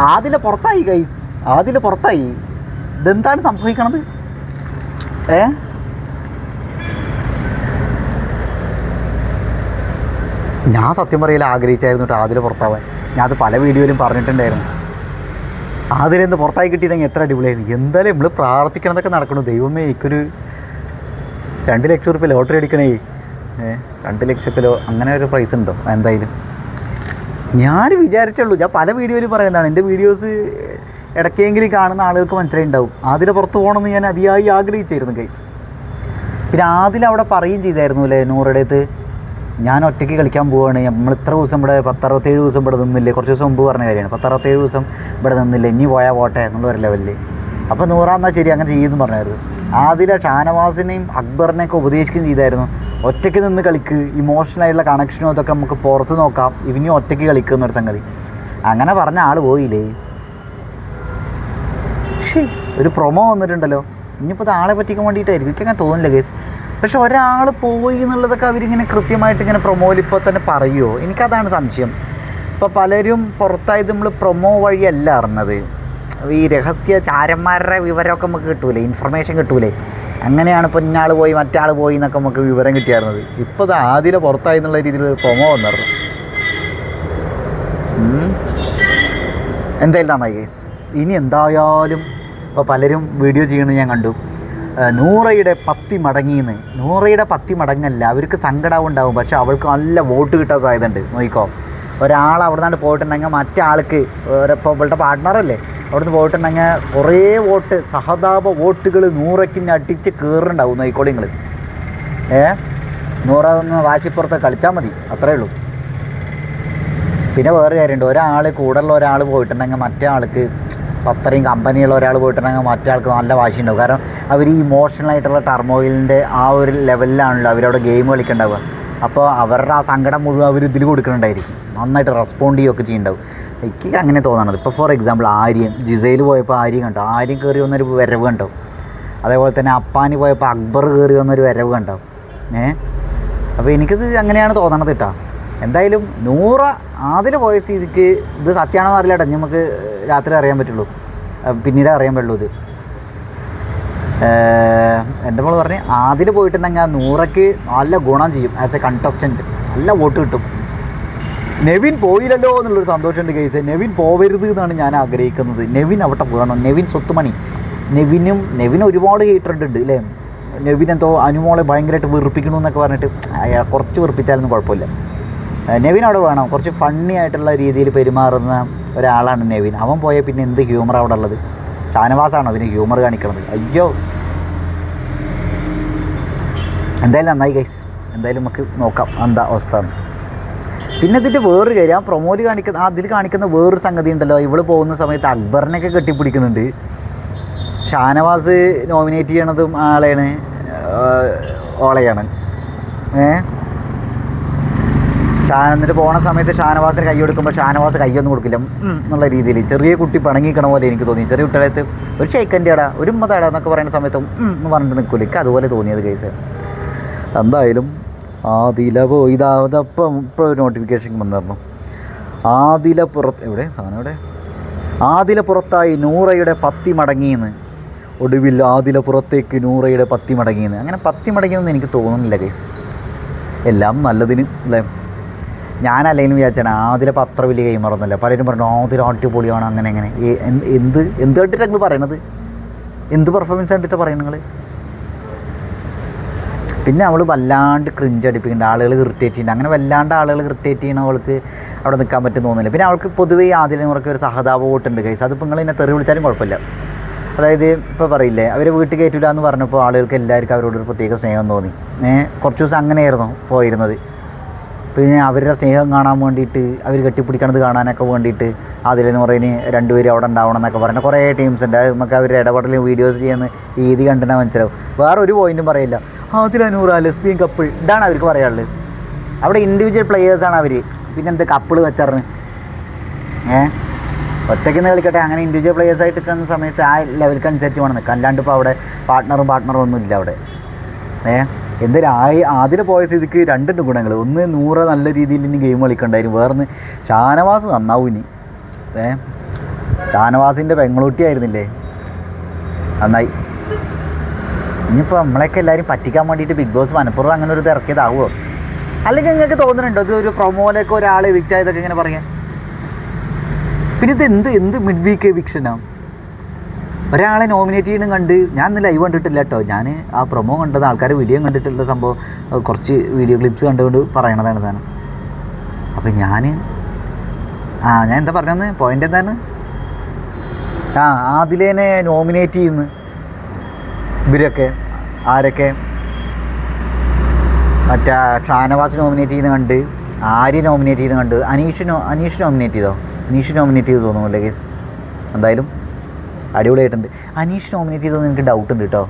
ആദിലെ പുറത്തായി ഗൈസ് ആദ്യം പുറത്തായി. ഇതെന്താണ് സംഭവിക്കണത്? ഏ? ഞാൻ സത്യം പറയില്ല ആഗ്രഹിച്ചായിരുന്നു കേട്ടോ ആദിലെ പുറത്താവാൻ. ഞാൻ അത് പല വീഡിയോയിലും പറഞ്ഞിട്ടുണ്ടായിരുന്നു. ആദിലെന്ന് പുറത്തായി കിട്ടിയില്ലെങ്കിൽ എത്ര അടിപൊളിയായിരുന്നു. എന്തായാലും നമ്മൾ പ്രാർത്ഥിക്കണതൊക്കെ നടക്കണു. ദൈവമേ എനിക്കൊരു രണ്ട് ലക്ഷം റുപ്യ ലോട്ടറി അടിക്കണേ. ഏ രണ്ട് ലക്ഷം കിലോ അങ്ങനെ ഒരു പ്രൈസ് ഉണ്ടോ? എന്തായാലും. ഞാൻ വിചാരിച്ചുള്ളൂ. ഞാൻ പല വീഡിയോയിലും പറയുന്നതാണ്. എന്റെ വീഡിയോസ് ഇടയ്ക്കെങ്കിലും കാണുന്ന ആളുകൾക്ക് മനസ്സിലായിട്ടുണ്ടാവും അതിൽ പുറത്ത് പോകണമെന്ന് ഞാൻ അതിയായി ആഗ്രഹിച്ചായിരുന്നു ഗൈസ് പിന്നെ ആദ്യം അവിടെ പറയുകയും ചെയ്തായിരുന്നു അല്ലേ നൂറുടെ അടുത്ത്? ഞാൻ ഒറ്റയ്ക്ക് കളിക്കാൻ പോവുകയാണ് നമ്മൾ ഇത്ര ദിവസം ഇവിടെ പത്തറുപത്തേഴ് ദിവസം ഇവിടെ നിന്നില്ലേ? കുറച്ച് ദിവസം മുമ്പ് പറഞ്ഞ കാര്യമാണ്. പത്തറുപത്തേഴ് ദിവസം ഇവിടെ നിന്നില്ലേ? ഇനി പോയാൽ പോട്ടെ എന്നുള്ള ഒരു ലെവലിൽ അപ്പോൾ നൂറാന്നാ ശരി അങ്ങനെ ചെയ്യുമെന്ന് പറഞ്ഞായിരുന്നു. ആദ്യം ഷാനവാസിനെയും അക്ബറിനെയൊക്കെ ഉപദേശിക്കുകയും ചെയ്തായിരുന്നു. ഒറ്റയ്ക്ക് നിന്ന് കളിക്ക് ഇമോഷണലായിട്ടുള്ള കണക്ഷനും അതൊക്കെ നമുക്ക് പുറത്ത് നോക്കാം. ഇവനും ഒറ്റയ്ക്ക് കളിക്കുക എന്നൊരു സംഗതി. അങ്ങനെ പറഞ്ഞ ആൾ പോയില്ലേ? ഷി ഒരു പ്രൊമോ വന്നിട്ടുണ്ടല്ലോ. ഇനിയിപ്പോൾ ഇത് ആളെ പറ്റിക്കാൻ വേണ്ടിയിട്ടായിരിക്കും. എനിക്ക് അങ്ങനെ തോന്നില്ല കേസ് പക്ഷെ ഒരാൾ പോയി എന്നുള്ളതൊക്കെ അവരിങ്ങനെ കൃത്യമായിട്ട് ഇങ്ങനെ പ്രൊമോയിൽ ഇപ്പോൾ തന്നെ പറയുമോ എനിക്കതാണ് സംശയം. ഇപ്പോൾ പലരും പുറത്തായത് നമ്മൾ പ്രൊമോ വഴിയല്ല അറിഞ്ഞത്. ഈ രഹസ്യ ചാരന്മാരുടെ വിവരമൊക്കെ നമുക്ക് കിട്ടൂലേ? ഇൻഫർമേഷൻ കിട്ടൂലേ? അങ്ങനെയാണ് ഇപ്പോൾ ഇന്നാൾ പോയി മറ്റാൾ പോയി എന്നൊക്കെ നമുക്ക് വിവരം കിട്ടിയായിരുന്നത്. ഇപ്പോൾ ഇത് ആദ്യം പുറത്തായി എന്നുള്ള രീതിയിൽ ഒരു പ്രൊമോ വന്നിരുന്നു. എന്തായാലും നന്നായി ഗൈസ് ഇനി എന്തായാലും ഇപ്പോൾ പലരും വീഡിയോ ചെയ്യണമെന്ന് ഞാൻ കണ്ടു. നൂറയുടെ പത്തി മടങ്ങിയെന്ന് നൂറയുടെ പത്തി മടങ്ങല്ല അവർക്ക് സങ്കടവും ഉണ്ടാവും. പക്ഷെ അവൾക്ക് നല്ല വോട്ട് കിട്ടാൻ സാധ്യതയുണ്ട്. നോക്കിക്കോ. ഒരാൾ അവിടെ നിന്നാണ് പോയിട്ടുണ്ടെങ്കിൽ മറ്റേ ആൾക്ക് ഇപ്പോൾ ഇവളുടെ പാർട്ട്ണറല്ലേ അവിടുന്ന് പോയിട്ടുണ്ടെങ്കിൽ കുറേ വോട്ട് സഹതാപ വോട്ടുകൾ നൂറയ്ക്കിന് അടിച്ച് കയറുണ്ടാവും നൈക്കോളിങ്ങൾ ഏ? നൂറൊന്ന് വാശിപ്പുറത്ത് കളിച്ചാൽ മതി അത്രേ ഉള്ളൂ. പിന്നെ വേറെ കാര്യമുണ്ട് ഒരാൾ കൂടെയുള്ള ഒരാൾ പോയിട്ടുണ്ടെങ്കിൽ മറ്റേ ആൾക്ക് പത്രയും കമ്പനിയുള്ള ഒരാൾ പോയിട്ടുണ്ടെങ്കിൽ മറ്റേ ആൾക്ക് നല്ല വാശിയുണ്ടാവും. കാരണം അവർ ഈ ഇമോഷണൽ ആയിട്ടുള്ള ടർമോയിലിന്റെ ആ ഒരു ലെവലിലാണല്ലോ അവരവിടെ ഗെയിം കളിക്കുന്നുണ്ടാവുക അപ്പോൾ അവരുടെ ആ സങ്കടം മുഴുവൻ അവർ ഇതിൽ കൊടുക്കുന്നുണ്ടായിരിക്കും. നന്നായിട്ട് റെസ്പോണ്ട് ചെയ്യുകയൊക്കെ ചെയ്യുന്നുണ്ടാവും എനിക്ക് അങ്ങനെ തോന്നണത് ഇപ്പോൾ ഫോർ എക്സാമ്പിൾ ആര്യം ജിസയിൽ പോയപ്പോൾ ആര്യം കണ്ടോ. ആര്യം കയറി വന്നൊരു വരവ് കണ്ടോ അതേപോലെ തന്നെ അപ്പാനി പോയപ്പോൾ അക്ബർ കയറി വന്നൊരു വരവ് കണ്ടോ ഏ? അപ്പോൾ എനിക്കിത് അങ്ങനെയാണ് തോന്നണത് കേട്ടോ എന്തായാലും നൂറ ആതിൽ പോയ സ്ഥിതിക്ക് ഇത് സത്യമാണെന്ന് അറിയില്ല കേട്ടോ നമുക്ക് രാത്രി അറിയാൻ പറ്റുള്ളൂ. പിന്നീട് അറിയാൻ പറ്റുള്ളൂ ഇത്. എന്താ നമ്മൾ പറഞ്ഞ്? ആദിൽ പോയിട്ടുണ്ടെങ്കിൽ ആ നൂറയ്ക്ക് നല്ല ഗുണം ചെയ്യും ആസ് എ കണ്ടസ്റ്റന്റ് നല്ല വോട്ട് കിട്ടും. നെവിൻ പോയില്ലല്ലോ എന്നുള്ളൊരു സന്തോഷമുണ്ട് കേസ് നെവിൻ പോവരുത് എന്നാണ് ഞാൻ ആഗ്രഹിക്കുന്നത്. നെവിൻ അവിടെ വേണം നെവിൻ സ്വത്തുമണി. നെവിനും നെവിൻ ഒരുപാട് ഹേറ്റഡ് ഉണ്ട് അല്ലേ നെവിൻ എന്തോ അനുമോളെ ഭയങ്കരമായിട്ട് വെറുപ്പിക്കണു എന്നൊക്കെ പറഞ്ഞിട്ട് കുറച്ച് വെറുപ്പിച്ചാലൊന്നും കുഴപ്പമില്ല. നെവിൻ അവിടെ വേണം. കുറച്ച് ഫണ്ണി ആയിട്ടുള്ള രീതിയിൽ പെരുമാറുന്ന ഒരാളാണ് നെവിൻ. അവൻ പോയാൽ പിന്നെ എന്ത് ഹ്യൂമർ അവിടെ ഉള്ളത്? ഷാനവാസാണോ പിന്നെ ഹ്യൂമർ കാണിക്കണത്? അയ്യോ. എന്തായാലും നന്നായി ഗൈസ് എന്തായാലും നമുക്ക് നോക്കാം എന്താ അവസ്ഥ പിന്നെ ഇതിന്റെ വേറൊരു കാര്യം ആ പ്രൊമോയിൽ കാണിക്കുന്ന അതിൽ കാണിക്കുന്ന വേറൊരു സംഗതി ഉണ്ടല്ലോ. ഇവൾ പോകുന്ന സമയത്ത് അക്ബറിനെയൊക്കെ കെട്ടിപ്പിടിക്കുന്നുണ്ട്. ഷാനവാസ് നോമിനേറ്റ് ചെയ്യണതും ആളെയാണ് ഓളെയാണ്. ഏ? ഷാൻ എന്നിട്ട് പോണ സമയത്ത് ഷാനവാസിന് കൈ കൊടുക്കുമ്പോൾ ഷാനവാസ് കൈയൊന്നും കൊടുക്കില്ല എന്നുള്ള രീതിയിൽ. ചെറിയ കുട്ടി പണങ്ങിക്കണ പോലെ എനിക്ക് തോന്നി. ചെറിയ കുട്ടികളത്ത് ഒരു ഷെയ്ക്കന്റെ അടാ ഒരു ഉമ്മതാടാ എന്നൊക്കെ പറയുന്ന സമയത്തും എന്ന് പറഞ്ഞിട്ട് നിൽക്കില്ല എനിക്ക് അതുപോലെ തോന്നിയത് കേസ് എന്തായാലും ആദില പോയി. ഇതാവതപ്പം ഇപ്പോൾ ഒരു നോട്ടിഫിക്കേഷൻ വന്നിരുന്നു. ആദില പുറത്ത് എവിടെ? സാധനം എവിടെ? ആദില പുറത്തായി നൂറയുടെ പത്തി മടങ്ങിയെന്ന്. ഒടുവിൽ ആദില പുറത്തേക്ക് നൂറയുടെ പത്തി മടങ്ങിയെന്ന്. അങ്ങനെ പത്തി മടങ്ങിയെന്ന് എനിക്ക് തോന്നുന്നില്ല കേസ് എല്ലാം നല്ലതിന് അല്ലേ? ഞാനല്ലെങ്കിലും വിചാരിച്ചാണ് ആദ്യം അത്ര വലിയ ഗെയിമറൊന്നുമില്ല പലരും പറഞ്ഞു ആദ്യം അടിപൊളിയാണ് അങ്ങനെ അങ്ങനെ. എന്ത് എന്ത് കണ്ടിട്ടാണ് നിങ്ങൾ പറയണത്? എന്ത് പെർഫോമൻസ് കണ്ടിട്ടാണ് പറയുന്നത് നിങ്ങൾ പിന്നെ അവൾ വല്ലാണ്ട് ക്രിഞ്ച് അടിപ്പിക്കുന്നുണ്ട്. ആളുകൾ ഇറിറ്റേറ്റ് ചെയ്യുന്നുണ്ട്. അങ്ങനെ വല്ലാണ്ട് ആളുകൾ ഇറിറ്റേറ്റ് ചെയ്യണ അവൾക്ക് അവിടെ നിൽക്കാൻ പറ്റും തോന്നുന്നില്ല. പിന്നെ അവൾക്ക് പൊതുവേ ആദ്യം ഉറക്കെ ഒരു സഹതാപ വോട്ടുണ്ട് കൈസ് അതിപ്പോൾ നിങ്ങൾ എന്നെ തെറി വിളിച്ചാലും കുഴപ്പമില്ല. അതായത് ഇപ്പോൾ പറയില്ലേ അവർ വീട്ടിൽ കയറ്റില്ല എന്ന് പറഞ്ഞപ്പോൾ ആളുകൾക്ക് എല്ലാവർക്കും അവരോടൊരു പ്രത്യേക സ്നേഹം തോന്നി. കുറച്ച് ദിവസം അങ്ങനെയായിരുന്നു പോയിരുന്നത്. പിന്നെ അവരുടെ സ്നേഹം കാണാൻ വേണ്ടിയിട്ട് അവർ കെട്ടിപ്പിടിക്കണത് കാണാനൊക്കെ വേണ്ടിയിട്ട് അതിലെന്ന് പറയുന്നത് രണ്ടുപേരും അവിടെ ഉണ്ടാവണം എന്നൊക്കെ പറയുന്ന കുറേ ടീംസ് ഉണ്ട്. അത് നമുക്ക് അവരുടെ ഇടപെടലിൽ വീഡിയോസ് ചെയ്യുന്ന രീതി കണ്ടിട്ട് മനസ്സിലാവും. വേറെ ഒരു പോയിന്റും പറയില്ല. അതിലനൂറ ലെസ്ബിയൻ കപ്പിൾ ഇതാണ് അവർക്ക് പറയാനുള്ളത്. അവിടെ ഇൻഡിവിജ്വൽ പ്ലെയേഴ്സാണ് അവർ പിന്നെ എന്ത് കപ്പിൾ വെച്ചറിന് ഏ? ഒറ്റയ്ക്ക് നിന്ന് കളിക്കട്ടെ. അങ്ങനെ ഇൻഡിവിജ്വൽ പ്ലെയേഴ്സ് ആയിട്ട് നിൽക്കുന്ന സമയത്ത് ആ ലെവൽക്ക് അനുസരിച്ച് വേണം നിൽക്കാം അല്ലാണ്ട് ഇപ്പോൾ അവിടെ പാർട്ട്ണറും പാർട്ട്ണറും ഒന്നും ഇല്ല അവിടെ. ഏ? എന്തായാലും ആയി ആദ്യം പോയ സ്ഥിതിക്ക് രണ്ടുണ്ട് ഗുണങ്ങൾ ഒന്ന് നൂറ് നല്ല രീതിയിൽ ഇനി ഗെയിം കളിക്കണ്ടായിരുന്നു. വേറൊന്ന് ഷാനവാസ് നന്നാവും ഇനി. ഏ? ഷാനവാസിന്റെ പെങ്ങളൂട്ടി ആയിരുന്നില്ലേ? നന്നായി. ഇനിയിപ്പോൾ നമ്മളെയൊക്കെ എല്ലാവരും പറ്റിക്കാൻ വേണ്ടിയിട്ട് ബിഗ് ബോസ് മനപ്പുറം അങ്ങനെ ഒരു തിറക്കിയതാവുമോ അല്ലെങ്കിൽ നിങ്ങൾക്ക് തോന്നുന്നുണ്ടോ? ഇത് ഒരു പ്രൊമോയിലൊക്കെ ഒരാൾ വിക്റ്റ് ആയതൊക്കെ ഇങ്ങനെ പറയാൻ? പിന്നെ ഇത് എന്ത് എന്ത് മിഡ് വീക്ക് എവിക്ഷനാണ് ഒരാളെ നോമിനേറ്റ് ചെയ്യണം കണ്ട് ഞാൻ ഇന്ന് ലൈവ് കണ്ടിട്ടില്ല കേട്ടോ ഞാൻ ആ പ്രൊമോ കണ്ടത് ആൾക്കാർ വീഡിയോ കണ്ടിട്ടുള്ള സംഭവം കുറച്ച് വീഡിയോ ക്ലിപ്സ് കണ്ടുകൊണ്ട് പറയണതാണ് സാധനം. അപ്പം ഞാൻ ആ ഞാൻ എന്താ പറഞ്ഞതെന്ന്? പോയിന്റ് എന്താണ്? ആ ആദിലേനെ നോമിനേറ്റ് ചെയ്യുന്നു. ഇവരൊക്കെ ആരൊക്കെ? മറ്റേ ഷാനവാസ് നോമിനേറ്റ് ചെയ്യുന്ന കണ്ട് ആര്യ നോമിനേറ്റ് ചെയ്യുന്ന കണ്ട് അനീഷ് നോ അനീഷ് നോമിനേറ്റ് ചെയ്തോ? അനീഷ് നോമിനേറ്റ് ചെയ്ത് തോന്നുന്നു കേസ് എന്തായാലും അടിപൊളിയായിട്ടുണ്ട്. അനീഷ് നോമിനേറ്റ് ചെയ്തതെന്ന് എനിക്ക് ഡൗട്ട് ഉണ്ട് കേട്ടോ